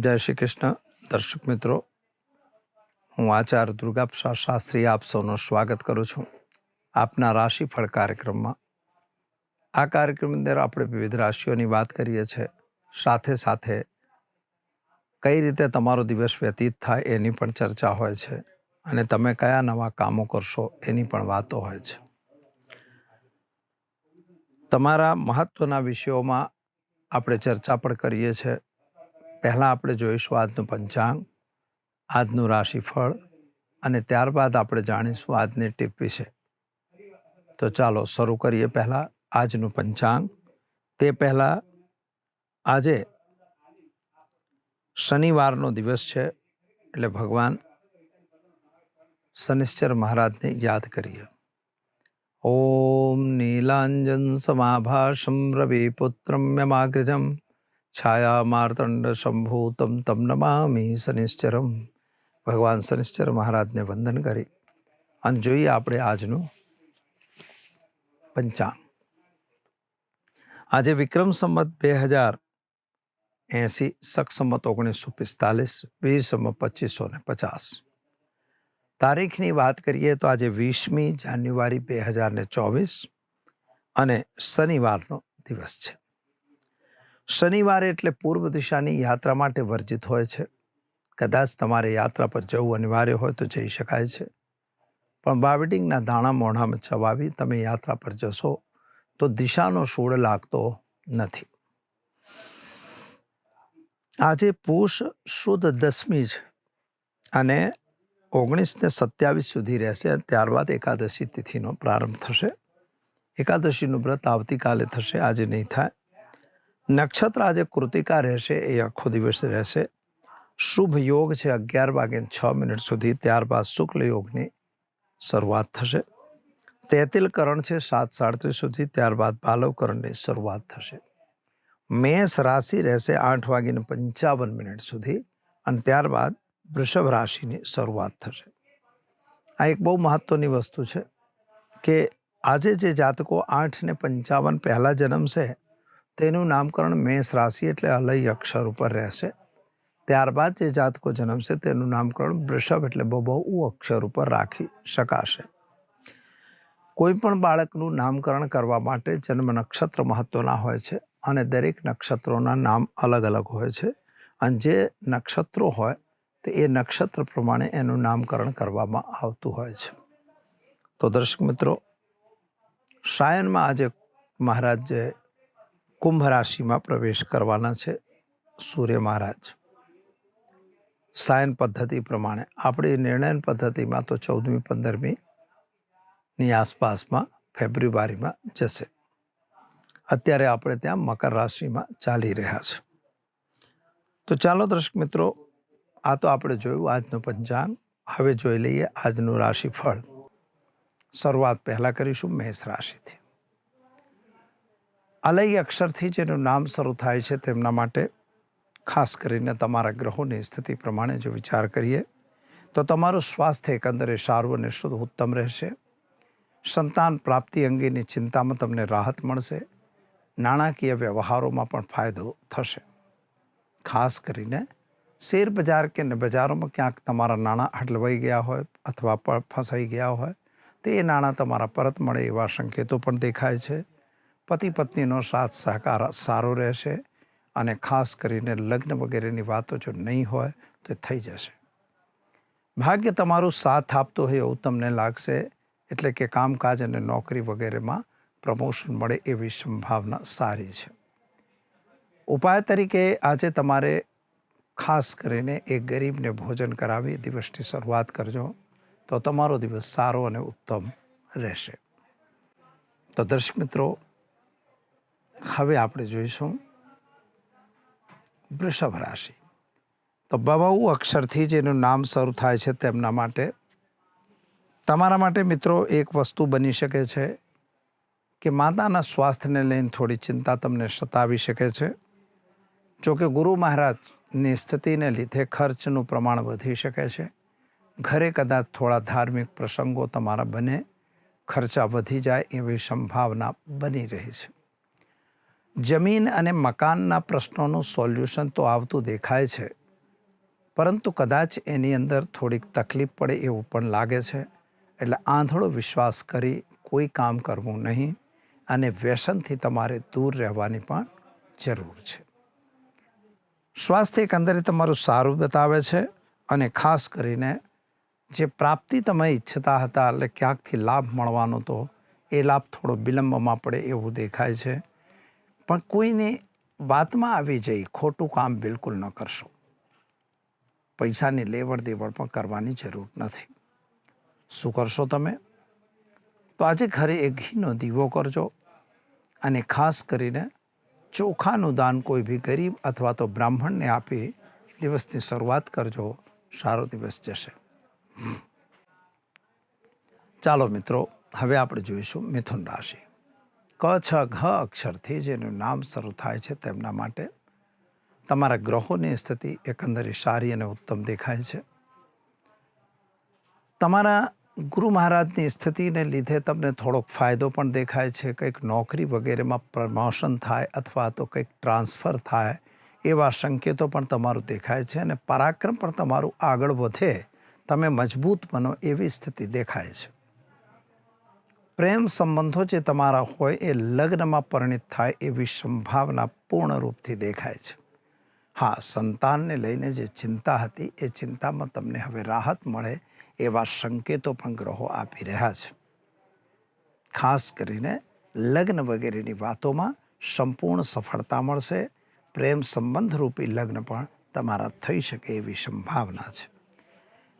જય શ્રી કૃષ્ણ. દર્શક મિત્રો, હું આચાર્ય દુર્ગા પ્રસાદ શાસ્ત્રી આપ સૌનું સ્વાગત કરું છું આપના રાશિફળ કાર્યક્રમમાં. આ કાર્યક્રમ અંદર આપણે વિવિધ રાશિઓની વાત કરીએ છીએ. સાથે સાથે કઈ રીતે તમારો દિવસ વ્યતીત થાય એની પણ ચર્ચા હોય છે અને તમે કયા નવા કામો કરશો એની પણ વાતો હોય છે. તમારા મહત્ત્વના વિષયોમાં આપણે ચર્ચા પણ કરીએ છીએ. પહેલાં આપણે જોઈશું આજનું પંચાંગ, આજનું રાશિફળ અને ત્યારબાદ આપણે જાણીશું આજની ટીપ વિશે. તો ચાલો શરૂ કરીએ પહેલાં આજનું પંચાંગ. તે પહેલાં આજે શનિવારનો દિવસ છે, એટલે ભગવાન શનિશ્ચર મહારાજને યાદ કરીએ. ઓમ નીલાંજન સમાભાષમ રવિપુત્રમ યમાગ્રજમ છાયા માર્તંડ સંભૂતમ તમ નમામી શનિશ્ચરમ ભગવાન શનિશ્ચર મહારાજને વંદન કરી અને જોઈએ આપણે આજનું પંચાંગ. આજે વિક્રમ સંમત બે હજાર એંસી સંમત ઓગણીસો પિસ્તાલીસ, વીર સંમત પચીસો ને પચાસ. તારીખની વાત કરીએ તો આજે વીસમી જાન્યુઆરી બે હજાર ને ચોવીસ અને શનિવારનો દિવસ છે. શનિવારે એટલે પૂર્વ દિશાની યાત્રા માટે વર્જિત હોય છે. કદાચ તમારે યાત્રા પર જવું અનિવાર્ય હોય તો જઈ શકાય છે. પણ બાવડિંગના દાણા મોઢામાં ચવાવી તમે યાત્રા પર જશો તો દિશાનો સૂળ લાગતો નથી. આજે પૂષ શુદ્ધ દસમી છે અને ઓગણીસ ને સત્યાવીસ સુધી રહેશે અને ત્યારબાદ એકાદશી તિથિનો પ્રારંભ થશે. એકાદશીનું વ્રત આવતીકાલે થશે, આજે નહીં થાય. નક્ષત્ર આજે કૃતિકા રહેશે, એ આખો દિવસ રહેશે. શુભ યોગ છે અગિયાર વાગે છ મિનિટ સુધી, ત્યારબાદ શુક્લ યોગની શરૂઆત થશે. તેતિલ કરણ છે સાત સાડત્રીસ સુધી, ત્યારબાદ બાલવકરણની શરૂઆત થશે. મેષ રાશિ રહેશે આઠ વાગીને પંચાવન મિનિટ સુધી, અને ત્યારબાદ વૃષભ રાશિની શરૂઆત થશે. આ એક બહુ મહત્ત્વની વસ્તુ છે કે આજે જે જાતકો આઠ ને પંચાવન પહેલાં જન્મશે તેનું નામકરણ મેષ રાશિ એટલે અલય અક્ષર ઉપર રહેશે. ત્યારબાદ જે જાતકો જન્મશે તેનું નામકરણ વૃષભ એટલે બહુ અક્ષર ઉપર રાખી શકાશે. કોઈ પણ બાળકનું નામકરણ કરવા માટે જન્મ નક્ષત્ર મહત્ત્વના હોય છે અને દરેક નક્ષત્રોના નામ અલગ અલગ હોય છે. અને જે નક્ષત્રો હોય તો એ નક્ષત્ર પ્રમાણે એનું નામકરણ કરવામાં આવતું હોય છે. તો દર્શક મિત્રો શાયનમાં આજે મહારાજ જે કુંભ રાશિમાં પ્રવેશ કરવાના છે સૂર્ય મહારાજ. સાયન પદ્ધતિ પ્રમાણે આપણી નિર્ણયન પદ્ધતિમાં તો ચૌદમી, પંદરમી ની આસપાસમાં ફેબ્રુઆરીમાં જશે. અત્યારે આપણે ત્યાં મકર રાશિમાં ચાલી રહ્યા છે. તો ચાલો દર્શક મિત્રો, આ તો આપણે જોયું આજનું પંચાંગ. હવે જોઈ લઈએ આજનું રાશિફળ. શરૂઆત પહેલાં કરીશું મેષ રાશિથી. અલય અક્ષરથી જેનું નામ શરૂ થાય છે તેમના માટે. ખાસ કરીને તમારા ગ્રહોની સ્થિતિ પ્રમાણે જો વિચાર કરીએ, તો તમારું સ્વાસ્થ્ય એકંદરે સારું અને શુદ્ધ ઉત્તમ રહેશે. સંતાન પ્રાપ્તિ અંગેની ચિંતામાં તમને રાહત મળશે. નાણાકીય વ્યવહારોમાં પણ ફાયદો થશે. ખાસ કરીને શેર બજાર કે બજારોમાં ક્યાંક તમારા નાણાં હટલવાઈ ગયા હોય અથવા ફસાઈ ગયા હોય, તો એ નાણાં તમારા પરત મળે એવા સંકેતો પણ દેખાય છે. પતિ પત્નીનો સાથ, સહકાર સારો રહેશે અને ખાસ કરીને લગ્ન વગેરેની વાતો જો નહીં હોય, તો થઈ જશે. ભાગ્ય તમારું સાથ આપતો હોય એવું તમને લાગશે, એટલે કે કામકાજ અને નોકરી વગેરેમાં પ્રમોશન મળે એવી સંભાવના સારી છે. ઉપાય તરીકે આજે તમારે ખાસ કરીને એક ગરીબને ભોજન કરાવી દિવસની શરૂઆત કરજો, તો તમારો દિવસ સારો અને ઉત્તમ રહેશે. તો દર્શક મિત્રો હવે આપણે જોઈશું વૃષભ રાશિ. તો બહુ અક્ષરથી જેનું નામ શરૂ થાય છે તેમના માટે. તમારા માટે મિત્રો એક વસ્તુ બની શકે છે કે માતાના સ્વાસ્થ્યને લઈને થોડી ચિંતા તમને સતાવી શકે છે. જોકે ગુરુ મહારાજની સ્થિતિને લીધે ખર્ચનું પ્રમાણ વધી શકે છે. ઘરે કદાચ થોડા ધાર્મિક પ્રસંગો તમારા બને, ખર્ચા વધી જાય એવી સંભાવના બની રહી છે. જમીન અને મકાનના પ્રશ્નોનું સોલ્યુશન તો આવતું દેખાય છે. પરંતુ કદાચ એની અંદર થોડીક તકલીફ પડે એવું પણ લાગે છે. એટલે આંધળો વિશ્વાસ કરી કોઈ કામ કરવું નહીં અને વ્યસનથી તમારે દૂર રહેવાની પણ જરૂર છે. સ્વાસ્થ્ય એકંદરે તમારું સારું બતાવે છે અને ખાસ કરીને જે પ્રાપ્તિ તમે ઈચ્છતા હતા એટલે ક્યાંકથી લાભ મળવાનો તો એ લાભ થોડો વિલંબમાં પડે એવું દેખાય છે. પણ કોઈને વાતમાં આવી જઈ, ખોટું કામ બિલકુલ ન કરશો. પૈસાની લેવડ દેવડ પણ કરવાની જરૂર નથી. શું કરશો તમે? તો આજે ઘરે એક ઘીનો દીવો કરજો અને ખાસ કરીને ચોખાનું દાન કોઈ બી ગરીબ અથવા તો બ્રાહ્મણને આપી દિવસની શરૂઆત કરજો. સારો દિવસ જશે. ચાલો મિત્રો, હવે આપણે જોઈશું મિથુન રાશિ. ક, છ, ઘ અક્ષરથી જેનું નામ શરૂ થાય છે તેમના માટે તમારા ગ્રહોની સ્થિતિ એકંદરે સારી અને ઉત્તમ દેખાય છે. તમારા ગુરુ મહારાજની સ્થિતિને લીધે તમને થોડોક ફાયદો પણ દેખાય છે, કંઈક નોકરી વગેરેમાં પ્રમોશન થાય અથવા તો કંઈક ટ્રાન્સફર થાય એવા સંકેતો પણ તમારું દેખાય છે અને પરાક્રમ પણ તમારું આગળ વધે. તમે મજબૂત બનો એવી સ્થિતિ દેખાય છે. પ્રેમ સંબંધો જે તમારા હોય એ લગ્નમાં પરિણિત થાય એવી સંભાવના પૂર્ણ રૂપથી દેખાય છે. હા, સંતાનને લઈને જે ચિંતા હતી એ ચિંતામાં તમને હવે રાહત મળે એવા સંકેતો પણ ગ્રહો આપી રહ્યા છે. ખાસ કરીને લગ્ન વગેરેની વાતોમાં સંપૂર્ણ સફળતા મળશે, પ્રેમ સંબંધ રૂપી લગ્ન પણ તમારા થઈ શકે એવી સંભાવના છે.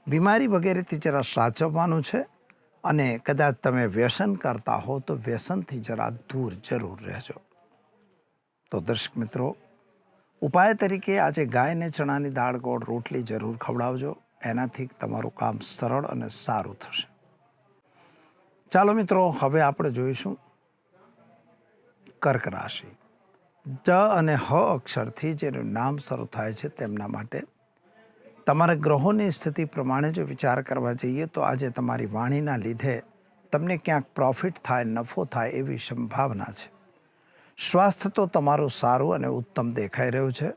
બીમારી વગેરેથી જરા સાચવવાનું છે અને કદાચ તમે વ્યસન કરતા હો તો વ્યસનથી જરા દૂર જરૂર રહેજો. તો દર્શક મિત્રો, ઉપાય તરીકે આજે ગાયને ચણાની દાળ ગોળ રોટલી જરૂર ખવડાવજો. એનાથી તમારું કામ સરળ અને સારું થશે. ચાલો મિત્રો, હવે આપણે જોઈશું કર્ક રાશિ. ડ અને હ અક્ષરથી જેનું નામ શરૂ થાય છે તેમના માટે તમારા ગ્રહોની સ્થિતિ પ્રમાણે જો વિચાર કરવા જઈએ તો આજે તમારી વાણીના લીધે તમને ક્યાંક પ્રોફિટ થાય, નફો થાય એવી સંભાવના છે. સ્વાસ્થ્ય તો તમારું સારું અને ઉત્તમ દેખાઈ રહ્યું છે.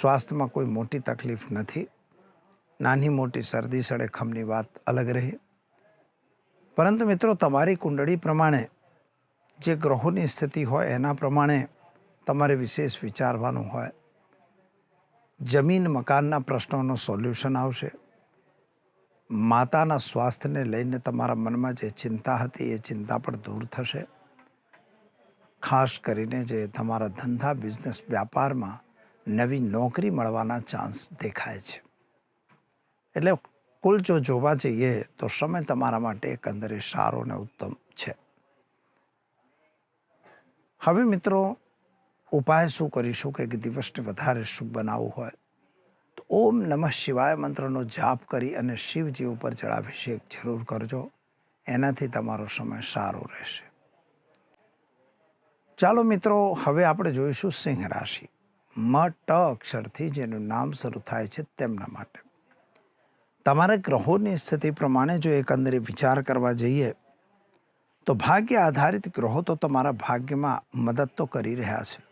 સ્વાસ્થ્યમાં કોઈ મોટી તકલીફ નથી. નાની મોટી શરદી સડેખમની વાત અલગ રહી. પરંતુ મિત્રો, તમારી કુંડળી પ્રમાણે જે ગ્રહોની સ્થિતિ હોય એના પ્રમાણે તમારે વિશેષ વિચારવાનું હોય. જમીન મકાનના પ્રશ્નોનું સોલ્યુશન આવશે. માતાના સ્વાસ્થ્યને લઈને તમારા મનમાં જે ચિંતા હતી એ ચિંતા પણ દૂર થશે. ખાસ કરીને જે તમારા ધંધા, બિઝનેસ, વ્યાપારમાં નવી નોકરી મળવાના ચાન્સ દેખાય છે. એટલે કુલ જો જોવા જઈએ તો સમય તમારા માટે એકંદરે સારો ને ઉત્તમ છે. હવે મિત્રો ઉપાય શું કરીશું કે દિવસને વધારે શુભ બનાવવું હોય? તો ઓમ નમઃ શિવાય મંત્રનો જાપ કરી અને શિવજી ઉપર જળાભિષેક જરૂર કરજો. એનાથી તમારો સમય સારો રહેશે. ચાલો મિત્રો, હવે આપણે જોઈશું સિંહ રાશિ. મ ટ અક્ષરથી જેનું નામ શરૂ થાય છે તેમના માટે. તમારા ગ્રહોની સ્થિતિ પ્રમાણે જો એકંદરે વિચાર કરવા જઈએ, તો ભાગ્ય આધારિત ગ્રહો તો તમારા ભાગ્યમાં મદદ તો કરી રહ્યા છે.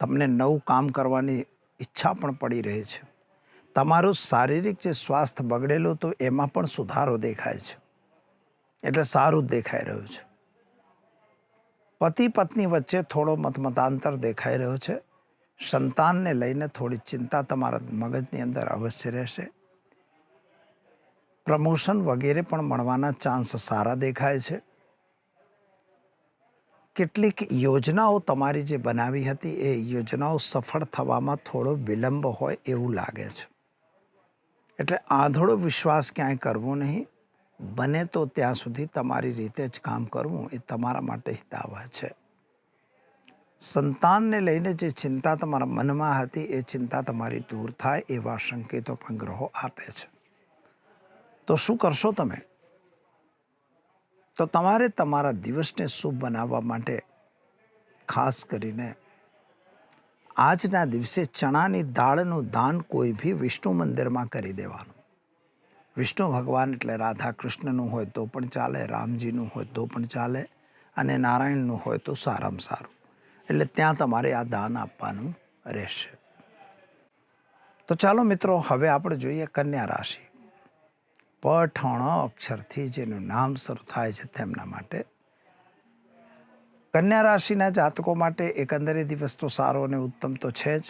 તમને નવું કામ કરવાની ઈચ્છા પણ પડી રહી છે. તમારું શારીરિક જે સ્વાસ્થ્ય બગડેલું તો એમાં પણ સુધારો દેખાય છે. એટલે સારું જ દેખાઈ રહ્યું છે. પતિ પત્ની વચ્ચે થોડો મતમતાંતર દેખાઈ રહ્યો છે. સંતાનને લઈને થોડી ચિંતા તમારા મગજની અંદર અવશ્ય રહેશે. પ્રમોશન વગેરે પણ મળવાના ચાન્સ સારા દેખાય છે. કેટલીક યોજનાઓ તમારી જે બનાવી હતી, એ યોજનાઓ સફળ થવામાં થોડો વિલંબ હોય એવું લાગે છે. એટલે આંધળો વિશ્વાસ ક્યાંય કરવો નહીં. બને તો ત્યાં સુધી તમારી રીતે જ કામ કરવું એ તમારા માટે હિતાવહ છે. સંતાનને લઈને જે ચિંતા તમારા મનમાં હતી, એ ચિંતા તમારી દૂર થાય એવા સંકેતો પણ ગ્રહો આપે છે. તો શું કરશો તમે? તો તમારે તમારા દિવસને શુભ બનાવવા માટે ખાસ કરીને આજના દિવસે ચણાની દાળનું દાન કોઈ બી વિષ્ણુ મંદિરમાં કરી દેવાનું. વિષ્ણુ ભગવાન એટલે રાધા કૃષ્ણનું હોય તો પણ ચાલે, રામજીનું હોય તો પણ ચાલે અને નારાયણનું હોય તો સારામાં સારું. એટલે ત્યાં તમારે આ દાન આપવાનું રહેશે. તો ચાલો મિત્રો, હવે આપણે જોઈએ કન્યા રાશિ. પઠણ અક્ષરથી જેનું નામ શરૂ થાય છે તેમના માટે. કન્યા રાશિના જાતકો માટે એકંદરે દિવસ તો સારો અને ઉત્તમ તો છે જ.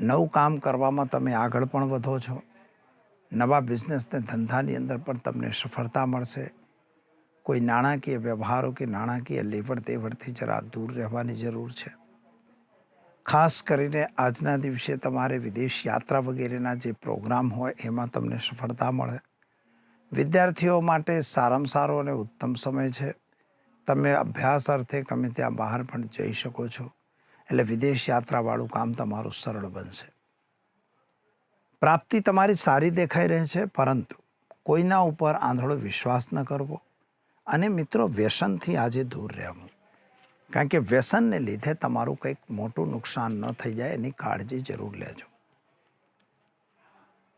નવું કામ કરવામાં તમે આગળ પણ વધો છો. નવા બિઝનેસને ધંધાની અંદર પણ તમને સફળતા મળશે. કોઈ નાણાકીય વ્યવહારો કે નાણાકીય લેવડ દેવડથી જરા દૂર રહેવાની જરૂર છે. ખાસ કરીને આજના દિવસે તમારે વિદેશ યાત્રા વગેરેના જે પ્રોગ્રામ હોય, એમાં તમને સફળતા મળે. વિદ્યાર્થીઓ માટે સારામાં સારો અને ઉત્તમ સમય છે. તમે અભ્યાસ અર્થે ગમે ત્યાં બહાર પણ જઈ શકો છો. એટલે વિદેશ યાત્રાવાળું કામ તમારું સરળ બનશે. પ્રાપ્તિ તમારી સારી દેખાઈ રહે છે, પરંતુ કોઈના ઉપર આંધળો વિશ્વાસ ન કરવો. અને મિત્રો, વ્યસનથી આજે દૂર રહેવું. કારણ કે વ્યસનને લીધે તમારું કંઈક મોટું નુકસાન ન થઈ જાય, એની કાળજી જરૂર લેજો.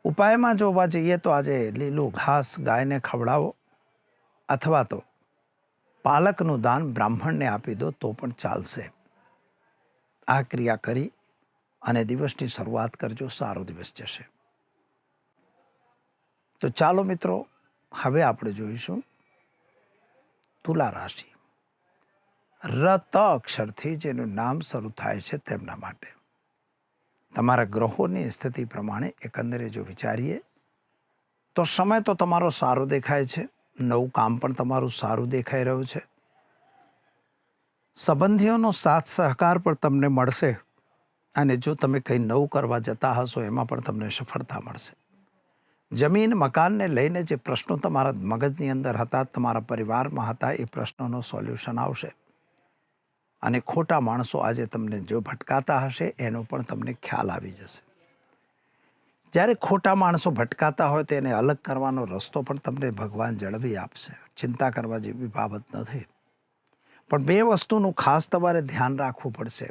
ઉપાયમાં જોવા જઈએ તો આજે લીલું ઘાસ ગાયને ખવડાવો અથવા તો પાલકનું દાન બ્રાહ્મણને આપી દો તો પણ ચાલશે. આ ક્રિયા કરી અને દિવસની શરૂઆત કરજો, સારો દિવસ જશે. તો ચાલો મિત્રો, હવે આપણે જોઈશું તુલા રાશિ. રત અક્ષરથી જેનું નામ શરૂ થાય છે તેમના માટે. તમારા ગ્રહોની સ્થિતિ પ્રમાણે એકંદરે જો વિચારીએ, તો સમય તો તમારો સારો દેખાય છે. નવું કામ પણ તમારું સારું દેખાઈ રહ્યું છે. સંબંધીઓનો સાથ સહકાર પણ તમને મળશે અને જો તમે કંઈ નવું કરવા જતા હશો, એમાં પણ તમને સફળતા મળશે. જમીન, મકાનને લઈને જે પ્રશ્નો તમારા મગજની અંદર હતા, તમારા પરિવારમાં હતા, એ પ્રશ્નોનો સોલ્યુશન આવશે. અને ખોટા માણસો આજે તમને જો ભટકાતા હશે, એનો પણ તમને ખ્યાલ આવી જશે. જ્યારે ખોટા માણસો ભટકાતા હોય તેને અલગ કરવાનો રસ્તો પણ તમને ભગવાન જળવી આપશે. ચિંતા કરવા જેવી બાબત નથી પણ બે વસ્તુનું ખાસ તમારે ધ્યાન રાખવું પડશે.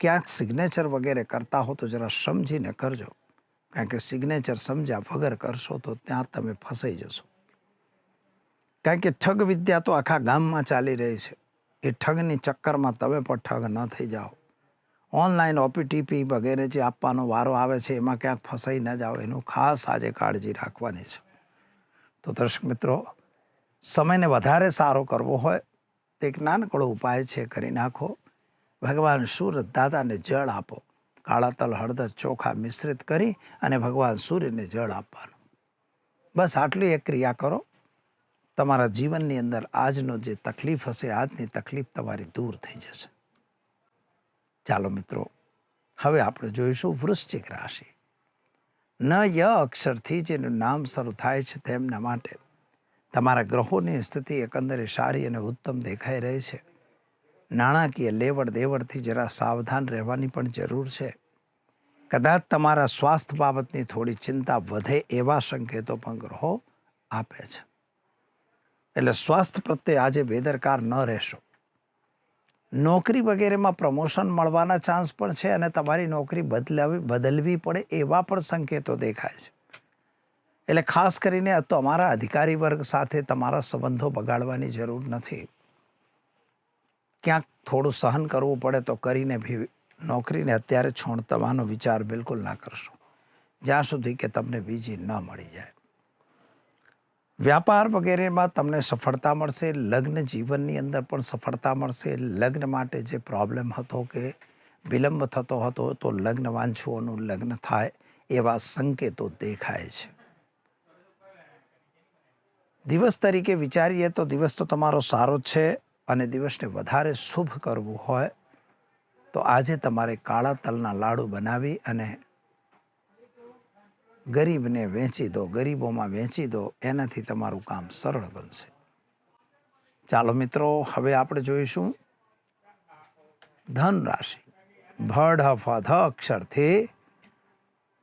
ક્યાંક સિગ્નેચર વગેરે કરતા હો, તો જરા સમજીને કરજો. કારણ કે સિગ્નેચર સમજ્યા વગર કરશો, તો ત્યાં તમે ફસાઈ જશો. કારણ કે ઠગ વિદ્યા તો આખા ગામમાં ચાલી રહી છે. એ ઠગની ચક્કરમાં તમે પણ ઠગ ન થઈ જાઓ. ઓનલાઈન ઓપીટીપી વગેરે જે આપવાનો વારો આવે છે, એમાં ક્યાંક ફસાઈ ન જાઓ. એનું ખાસ આજે કાળજી રાખવાની છે. તો દર્શક મિત્રો, સમયને વધારે સારો કરવો હોય તો એક નાનકડો ઉપાય છે કરી નાખો. ભગવાન સૂરજ દાદાને જળ આપો. કાળા તલ હળદર ચોખા મિશ્રિત કરી અને ભગવાન સૂર્યને જળ આપવાનું. બસ આટલી એક ક્રિયા કરો. તમારા જીવનની અંદર આજનો જે તકલીફ હશે, આજની તકલીફ તમારી દૂર થઈ જશે. ચાલો મિત્રો, હવે આપણે જોઈશું વૃશ્ચિક રાશિ. ન ય અક્ષરથી જેનું નામ શરૂ થાય છે તેમના માટે. તમારા ગ્રહોની સ્થિતિ એકંદરે સારી અને ઉત્તમ દેખાઈ રહી છે. નાણાકીય લેવડ દેવડથી જરા સાવધાન રહેવાની પણ જરૂર છે. કદાચ તમારા સ્વાસ્થ્ય બાબતની થોડી ચિંતા વધે એવા સંકેતો પણ ગ્રહો આપે છે. એટલે સ્વાસ્થ્ય પ્રત્યે આજે બેદરકાર ન રહેશો. નોકરી વગેરેમાં પ્રમોશન મળવાના ચાન્સ પણ છે અને તમારી નોકરી બદલાવી, બદલવી પડે એવા પણ સંકેતો દેખાય છે. એટલે ખાસ કરીને તમારા અધિકારી વર્ગ સાથે તમારા સંબંધો બગાડવાની જરૂર નથી. ક્યાંક થોડું સહન કરવું પડે તો કરીને ભી નોકરીને અત્યારે છોડતવાનો વિચાર બિલકુલ ના કરશો. જ્યાં સુધી કે તમને બીજી ન મળી જાય. વ્યાપાર વગેરેમાં તમને સફળતા મળશે, લગ્ન જીવનની અંદર પણ સફળતા મળશે. લગ્ન માટે જે પ્રોબ્લેમ હતો કે વિલંબ થતો હતો, તો લગ્ન વાંછુઓનું લગ્ન થાય એવા સંકેતો દેખાય છે. દિવસ તરીકે વિચારીએ તો દિવસ તો તમારો સારો છે અને દિવસને વધારે શુભ કરવું હોય, તો આજે તમારે કાળા તલના લાડુ બનાવી અને ગરીબને વેચી દો, ગરીબોમાં વેચી દો, એનાથી તમારું કામ સરળ બનશે. ચાલો મિત્રો, હવે આપણે જોઈશું ધન રાશિ ભડ ફ ધ અક્ષરથી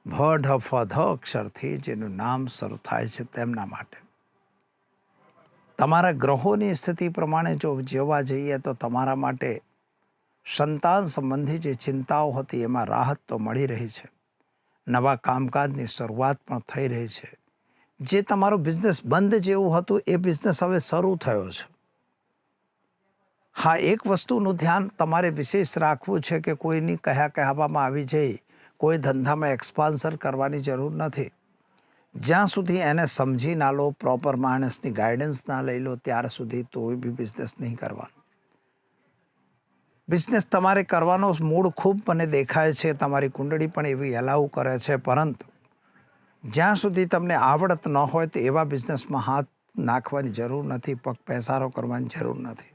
ભડ ફધ અક્ષરથી જેનું નામ શરૂ થાય છે તેમના માટે. તમારા ગ્રહોની સ્થિતિ પ્રમાણે જો જોવા જઈએ તો તમારા માટે સંતાન સંબંધી જે ચિંતાઓ હતી એમાં રાહત તો મળી રહી છે. નવા કામકાજની શરૂઆત પણ થઈ રહી છે. જે તમારો બિઝનેસ બંધ જેવું હતું, એ બિઝનેસ હવે શરૂ થયો છે. હા, એક વસ્તુનું ધ્યાન તમારે વિશેષ રાખવું છે કે કોઈની કહ્યા કહેવામાં આવી જઈ, કોઈ ધંધામાં એક્સપાન્સર કરવાની જરૂર નથી. જ્યાં સુધી એને સમજી ના લો પ્રોપર માણસની ગાઈડન્સ ના લઈ લો, ત્યાર સુધી કોઈ બી બિઝનેસ નહીં કરવાનો. બિઝનેસ તમારે કરવાનો મૂડ ખૂબ મને દેખાય છે, તમારી કુંડળી પણ એવી એલાઉ કરે છે, પરંતુ જ્યાં સુધી તમને આવડત ન હોય તો એવા બિઝનેસમાં હાથ નાખવાની જરૂર નથી, પગ પેસારો કરવાની જરૂર નથી.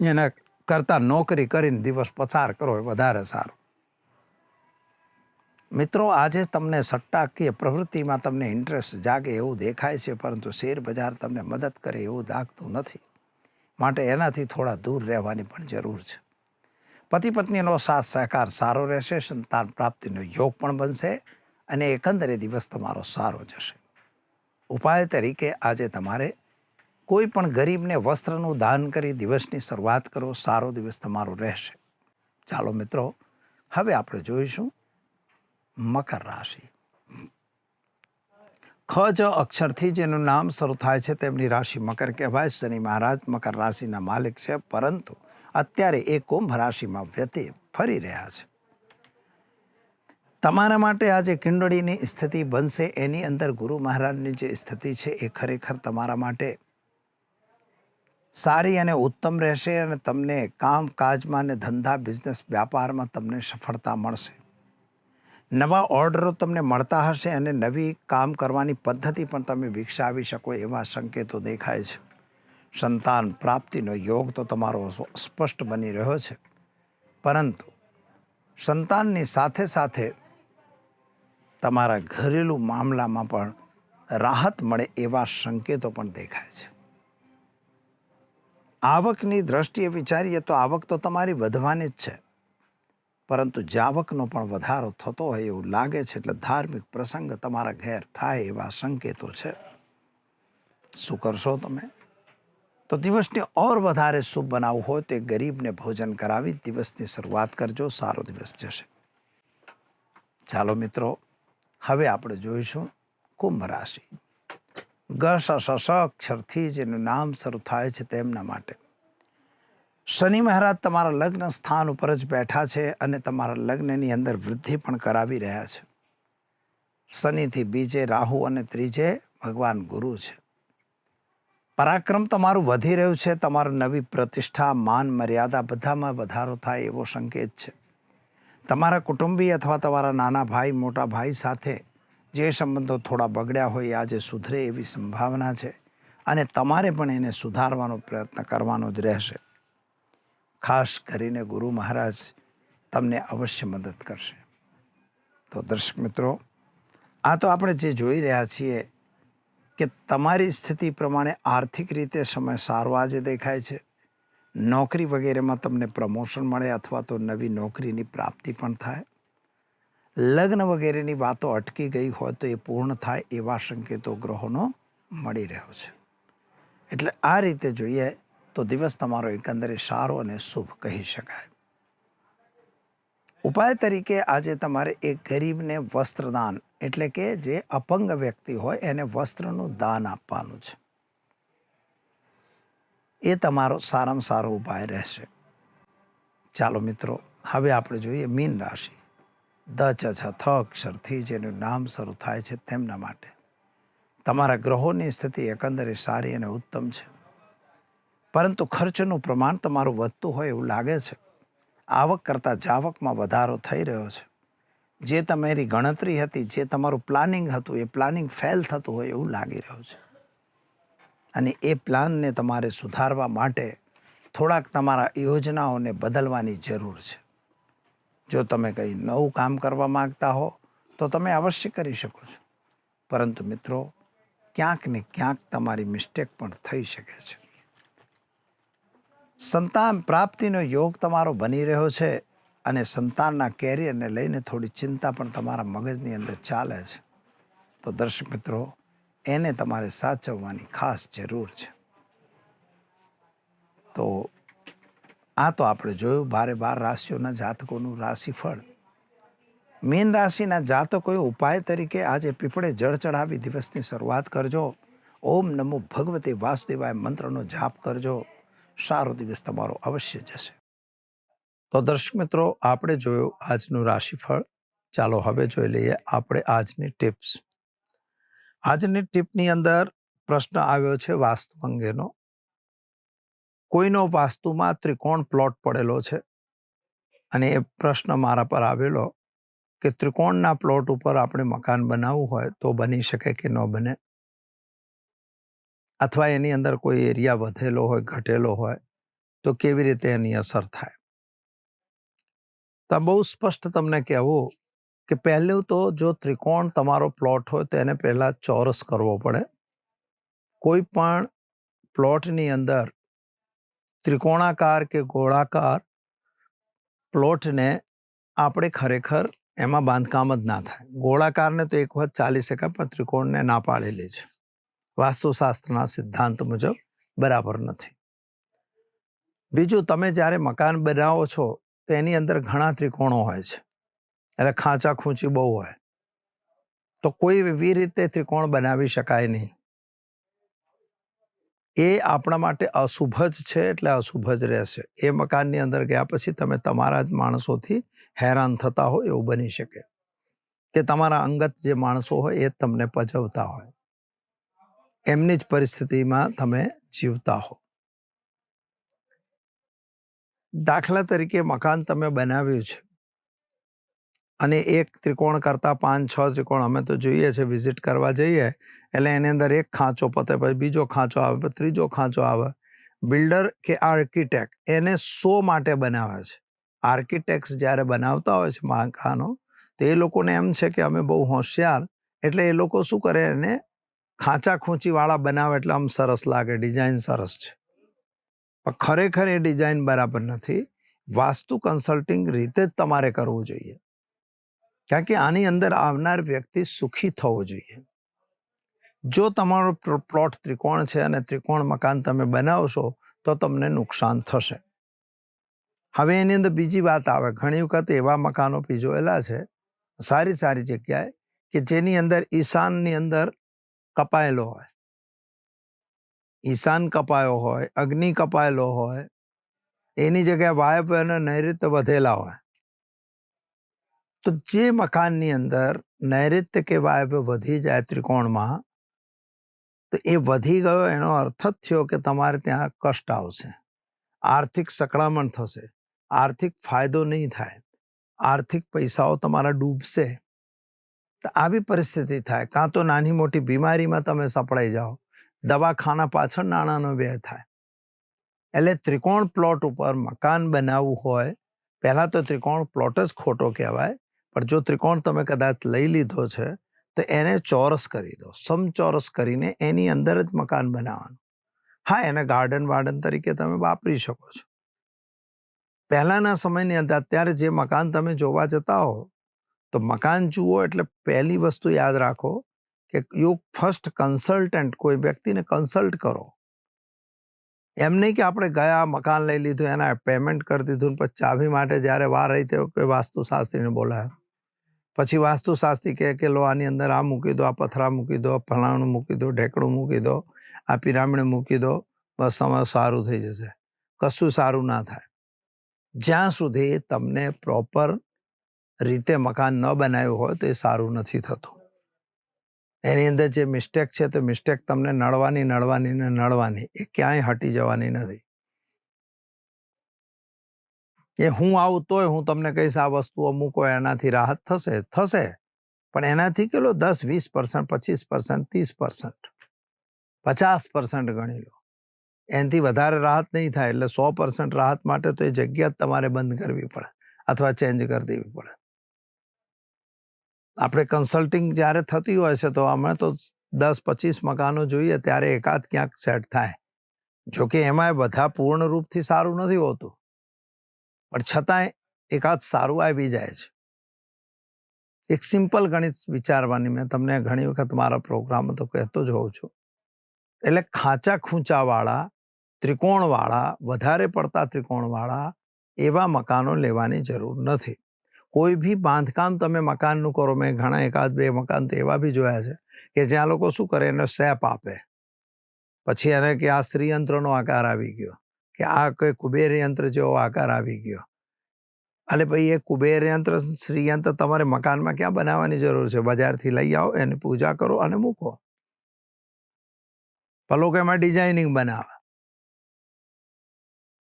એના કરતાં નોકરી કરીને દિવસ પસાર કરો એ વધારે સારું. મિત્રો, આજે તમને સટ્ટાકીય પ્રવૃત્તિમાં તમને ઇન્ટરેસ્ટ જાગે એવું દેખાય છે, પરંતુ શેર બજાર તમને મદદ કરે એવું લાગતું નથી. માટે એનાથી થોડા દૂર રહેવાની પણ જરૂર છે. પતિ પત્નીનો સાથ સહકાર સારો રહેશે, સંતાન પ્રાપ્તિનો યોગ પણ બનશે અને એકંદરે દિવસ તમારો સારો જશે. ઉપાય તરીકે આજે તમારે કોઈ પણ ગરીબને વસ્ત્રનું દાન કરી દિવસની શરૂઆત કરો, સારો દિવસ તમારો રહેશે. ચાલો મિત્રો, હવે આપણે જોઈશું મકર રાશિ. ખ જ અક્ષરથી જેનું નામ શરૂ થાય છે તેમની રાશિ મકર કહેવાય. શનિ મહારાજ મકર રાશિના માલિક છે, પરંતુ અત્યારે એ કુંભ રાશિમાં વ્યતિ ફરી રહ્યા છે. તમારા માટે આજે કિંડળીની સ્થિતિ બનશે. એની અંદર ગુરુ મહારાજની જે સ્થિતિ છે એ ખરેખર તમારા માટે સારી અને ઉત્તમ રહેશે અને તમને કામકાજમાં અને ધંધા, બિઝનેસ, વ્યાપારમાં તમને સફળતા મળશે. નવા ઓર્ડરો તમને મળતા હશે અને નવી કામ કરવાની પદ્ધતિ પણ તમે વિકસાવી શકો એવા સંકેતો દેખાય છે. સંતાન પ્રાપ્તિનો યોગ તો તમારો સ્પષ્ટ બની રહ્યો છે. પરંતુ સંતાનની સાથે સાથે તમારા ઘરેલું મામલામાં પણ રાહત મળે એવા સંકેતો પણ દેખાય છે. આવકની દ્રષ્ટિએ વિચારીએ તો આવક તો તમારી વધવાની જ છે. પરંતુ જાવકનો પણ વધારો થતો હોય એવું લાગે છે એટલે ધાર્મિક પ્રસંગ તમારા ઘેર થાય એવા સંકેતો છે. શું કરશો તમે? તો દિવસને ઓર વધારે શુભ બનાવવું હોય તો ગરીબને ભોજન કરાવી દિવસની શરૂઆત કરજો, સારો દિવસ જશે. ચાલો મિત્રો, હવે આપણે જોઈશું કુંભ રાશિ. ગ સ અક્ષરથી જેનું નામ શરૂ થાય છે તેમના માટે. શનિ મહારાજ તમારા લગ્ન સ્થાન ઉપર જ બેઠા છે અને તમારા લગ્નની અંદર વૃદ્ધિ પણ કરાવી રહ્યા છે. શનિથી બીજે રાહુ અને ત્રીજે ભગવાન ગુરુ છે. પરાક્રમ તમારું વધી રહ્યું છે, તમારું નવી પ્રતિષ્ઠા, માન, મર્યાદા બધામાં વધારો થાય એવો સંકેત છે. તમારા કુટુંબી અથવા તમારા નાના ભાઈ, મોટા ભાઈ સાથે જે સંબંધો થોડા બગડ્યા હોય આજે સુધરે એવી સંભાવના છે અને તમારે પણ એને સુધારવાનો પ્રયત્ન કરવાનો જ રહેશે. ખાસ કરીને ગુરુ મહારાજ તમને અવશ્ય મદદ કરશે. તો દર્શક મિત્રો, આ તો આપણે જે જોઈ રહ્યા છીએ કે તમારી સ્થિતિ પ્રમાણે આર્થિક રીતે સમય સારો આજે દેખાય છે. નોકરી વગેરેમાં તમને પ્રમોશન મળે અથવા તો નવી નોકરીની પ્રાપ્તિ પણ થાય. લગ્ન વગેરેની વાતો અટકી ગઈ હોય તો એ પૂર્ણ થાય એવા સંકેતો ગ્રહોનો મળી રહ્યો છે. એટલે આ રીતે જોઈએ તો દિવસ તમારો એકંદરે સારો અને શુભ કહી શકાય. ઉપાય તરીકે આજે તમારે એક ગરીબને વસ્ત્રદાન એટલે કે જે અપંગ વ્યક્તિ હોય એને વસ્ત્રનું દાન આપવાનું છે. એ તમારો સારામાં સારો ઉપાય રહેશે. ચાલો મિત્રો, હવે આપણે જોઈએ મીન રાશિ. દ ચ થ અક્ષરથી જેનું નામ શરૂ થાય છે તેમના માટે. તમારા ગ્રહોની સ્થિતિ એકંદરે સારી અને ઉત્તમ છે. પરંતુ ખર્ચનું પ્રમાણ તમારું વધતું હોય એવું લાગે છે. આવક કરતાં જાવકમાં વધારો થઈ રહ્યો છે. જે તમારી ગણતરી હતી, જે તમારું પ્લાનિંગ હતું, એ પ્લાનિંગ ફેલ થતું હોય એવું લાગી રહ્યું છે. અને એ પ્લાનને તમારે સુધારવા માટે થોડાક તમારા યોજનાઓને બદલવાની જરૂર છે. જો તમે કંઈ નવું કામ કરવા માગતા હો, તો તમે અવશ્ય કરી શકો છો. પરંતુ મિત્રો, ક્યાંક ને ક્યાંક તમારી મિસ્ટેક પણ થઈ શકે છે. સંતાન પ્રાપ્તિનો યોગ તમારો બની રહ્યો છે અને સંતાનના કેરિયરને લઈને થોડી ચિંતા પણ તમારા મગજની અંદર ચાલે છે. તો દર્શક મિત્રો, એને તમારે સાચવવાની ખાસ જરૂર છે. તો આ તો આપણે જોયું ભારે બાર રાશિઓના જાતકોનું રાશિફળ. મીન રાશિના જાતકોએ ઉપાય તરીકે આજે પીપળે જળ ચડાવી દિવસની શરૂઆત કરજો. ઓમ નમો ભગવતે વાસુદેવાય મંત્રનો જાપ કરજો. સારો દિવસ તમારો અવશ્ય જશે. તો દર્શક મિત્રો, આપણે જોયું આજનું રાશિફળ. ચાલો હવે જોઈ લઈએ આપણે આજની ટિપ્સ. આજની ટીપની અંદર પ્રશ્ન આવ્યો છે વાસ્તુ અંગેનો. કોઈનો વાસ્તુમાં ત્રિકોણ પ્લોટ પડેલો છે? અને એ પ્રશ્ન મારા પર આવેલો કે ત્રિકોણના પ્લોટ ઉપર આપણે મકાન બનાવવું હોય તો બની શકે કે ન બને? અથવા એની અંદર કોઈ એરિયા વધેલો હોય, ઘટેલો હોય, તો કેવી રીતે એની અસર થાય? તો બહુ સ્પષ્ટ તમને કહેવું કે પહેલું તો જો ત્રિકોણ તમારો પ્લોટ હોય, તો એને પહેલાં ચોરસ કરવો પડે. કોઈ પણ પ્લોટની અંદર ત્રિકોણાકાર કે ગોળાકાર પ્લોટને આપણે ખરેખર એમાં બાંધકામ જ ના થાય. ગોળાકારને તો એક વખત ચાલી શકાય, પણ ત્રિકોણને ના પાડેલી છે. વાસ્તુશાસ્ત્રના સિદ્ધાંત મુજબ બરાબર નથી. બીજું, તમે જ્યારે મકાન બનાવો છો તો એની અંદર ઘણા ત્રિકોણો હોય છે. એટલે ખાંચા ખૂંચી બહુ હોય. તો કોઈ એવી રીતે ત્રિકોણ બનાવી શકાય નહીં. એ આપણા માટે અશુભ જ છે એટલે અશુભ જ રહેશે. એ મકાનની અંદર ગયા પછી તમે તમારા જ માણસોથી હેરાન થતા હો એવું બની શકે. કે તમારા અંગત જે માણસો હોય એ તમને પજવતા હોય. એમની જ પરિસ્થિતિમાં તમે જીવતા હો. દાખલા તરીકે મકાન તમે બનાવ્યું છે. અને એક ત્રિકોણ કરતાં પાંચ, છ ત્રિકોણ અમે તો જોઈએ છે વિઝિટ કરવા જઈએ, એટલે એની અંદર એક ખાંચો પતે, પછી બીજો ખાંચો આવે, પછી ત્રીજો ખાંચો આવે. બિલ્ડર કે આર્કિટેક્ટ એને શો માટે બનાવે છે. આર્કિટેક્ટ્સ જ્યારે બનાવતા હોય છે મકાનો, તો એ લોકોને એમ છે કે અમે બહુ હોશિયાર, એટલે એ લોકો શું કરે એને ખાંચા ખૂંચીવાળા બનાવે એટલે આમ સરસ લાગે, ડિઝાઇન સરસ છે. પણ ખરેખર એ ડિઝાઇન બરાબર નથી. વાસ્તુ કન્સલ્ટિંગ રીતે જ તમારે કરવું જોઈએ. કારણ કે આની અંદર આવનાર વ્યક્તિ સુખી થવો જોઈએ. જો તમારો પ્લોટ ત્રિકોણ છે અને ત્રિકોણ મકાન તમે બનાવશો, તો તમને નુકસાન થશે. હવે એની અંદર બીજી વાત આવે. ઘણી વખત એવા મકાનો બી જોયેલા છે, સારી સારી જગ્યાએ, કે જેની અંદર ઈશાનની અંદર કપાયેલો હોય. ઈશાન કપાયો હોય, અગ્નિ કપાયેલો હોય, એની જગ્યાએ વાયવ્ય અને નૈઋત્ય વધેલા હોય. તો જે મકાનની અંદર નૈઋત્ય કે વાયવ્ય વધી જાય ત્રિકોણમાં, તો એ વધી ગયો એનો અર્થ જ થયો કે તમારે ત્યાં કષ્ટ આવશે. આર્થિક સકળામણ થશે. આર્થિક ફાયદો નહીં થાય. આર્થિક પૈસાઓ તમારા ડૂબશે. તો આવી પરિસ્થિતિ થાય. કાં તો નાની મોટી બીમારીમાં તમે સપડાઈ જાઓ. દવાખાના પાછળ નાણાંનો વ્યય થાય. એટલે ત્રિકોણ પ્લોટ ઉપર મકાન બનાવવું હોય, પહેલાં તો ત્રિકોણ પ્લોટ જ ખોટો કહેવાય, પણ જો ત્રિકોણ તમે કદાચ લઈ લીધો છે, તો એને ચોરસ કરી દો. સમચોરસ કરીને એની અંદર જ મકાન બનાવવાનું. હા, એને ગાર્ડન વાર્ડન તરીકે તમે વાપરી શકો છો. પહેલાંના સમયની અંદર અત્યારે જે મકાન તમે જોવા જતા હો તો મકાન જુઓ એટલે પહેલી વસ્તુ યાદ રાખો કે યુ ફર્સ્ટ કન્સલ્ટન્ટ કોઈ વ્યક્તિને કન્સલ્ટ કરો. એમ નહીં કે આપણે ગયા, મકાન લઈ લીધું, એના પેમેન્ટ કરી દીધું, પછી ચાવી માટે જ્યારે વાર રહી તે કે વાસ્તુશાસ્ત્રીને બોલાયો. પછી વાસ્તુશાસ્ત્રી કહે કે, લો, આની અંદર આ મૂકી દો, આ પથરા મૂકી દો ફલાણું મૂકી દો ઢેકડું મૂકી દો, આ પિરામિડ મૂકી દો, બસ તમારું સારું થઈ જશે. કશું સારું ના થાય. જ્યાં સુધી તમને પ્રોપર રીતે મકાન ન બનાવ્યું હોય તો એ સારું નથી થતું. એની અંદર જે મિસ્ટેક છે તો મિસ્ટેક તમને નડવાની નડવાની ને નડવાની, એ ક્યાંય હટી જવાની નથી. એ હું આવું તોય હું તમને કહીશ આ વસ્તુઓ મૂકો એનાથી રાહત થશે થશે. પણ એનાથી કેટલો? દસ, વીસ પર્સન્ટ પચીસ પર્સન્ટ ત્રીસ પર્સન્ટ પચાસ પર્સન્ટ ગણી લો. એનાથી વધારે રાહત નહીં થાય એટલે સો પર્સન્ટ રાહત માટે તો એ જગ્યા જ તમારે બંધ કરવી પડે અથવા ચેન્જ કરી દેવી પડે. આપણે કન્સલ્ટિંગ જ્યારે થતી હોય છે, તો અમે તો દસ પચીસ મકાનો જોઈએ, ત્યારે એકાદ ક્યાંક સેટ થાય. જોકે એમાં બધા પૂર્ણ રૂપથી સારું નથી હોતું. પણ છતાંય એકાદ સારું આવી જાય છે. એક સિમ્પલ ગણિત વિચારવાની મેં તમને ઘણી વખત મારા પ્રોગ્રામ તો કહેતો જ હોઉં છું. એટલે ખાંચા ખૂંચાવાળા, ત્રિકોણવાળા, વધારે પડતા ત્રિકોણવાળા એવા મકાનો લેવાની જરૂર નથી. કોઈ બી બાંધકામ તમે મકાનનું કરો, મેં ઘણા એકાદ બે મકાન તો એવા બી જોયા છે કે જ્યાં લોકો શું કરે, એને સેપ આપે. પછી એને કે આ શ્રીયંત્રનો આકાર આવી ગયો, કે આ કોઈ કુબેર યંત્ર જેવો આકાર આવી ગયો. એટલે ભાઈ, એ કુબેર યંત્ર, શ્રીયંત્ર તમારે મકાનમાં ક્યાં બનાવવાની જરૂર છે? બજારથી લઈ આવો, એની પૂજા કરો અને મૂકો. ભલો કે એમાં ડિઝાઇનિંગ બનાવે.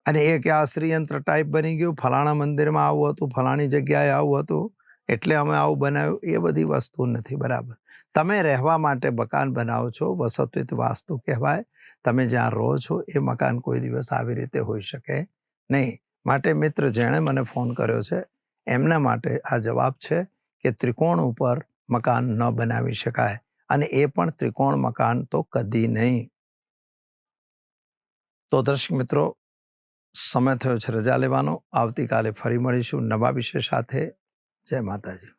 અને એ કે આ શ્રીયંત્ર ટાઈપ બની ગયું. ફલાણા મંદિરમાં આવું હતું, ફલાણી જગ્યાએ આવું હતું. એટલે અમે આવું બનાવ્યું. એ બધી વસ્તુ નથી, બરાબર. તમે રહેવા માટે મકાન બનાવો છો, વસતિત વાસ્તુ કહેવાય. તમે જ્યાં રહો છો, એ મકાન કોઈ દિવસ આવી રીતે હોઈ શકે નહીં. માટે મિત્ર જેણે મને ફોન કર્યો છે, એમના માટે આ જવાબ છે કે ત્રિકોણ ઉપર મકાન ન બનાવી શકાય. અને એ પણ ત્રિકોણ મકાન તો કદી નહીં. તો દર્શક મિત્રો સમય થયો છે રજા લેવાનો. આવતીકાલે ફરી મળીશું નવા વિષય સાથે. જય માતાજી.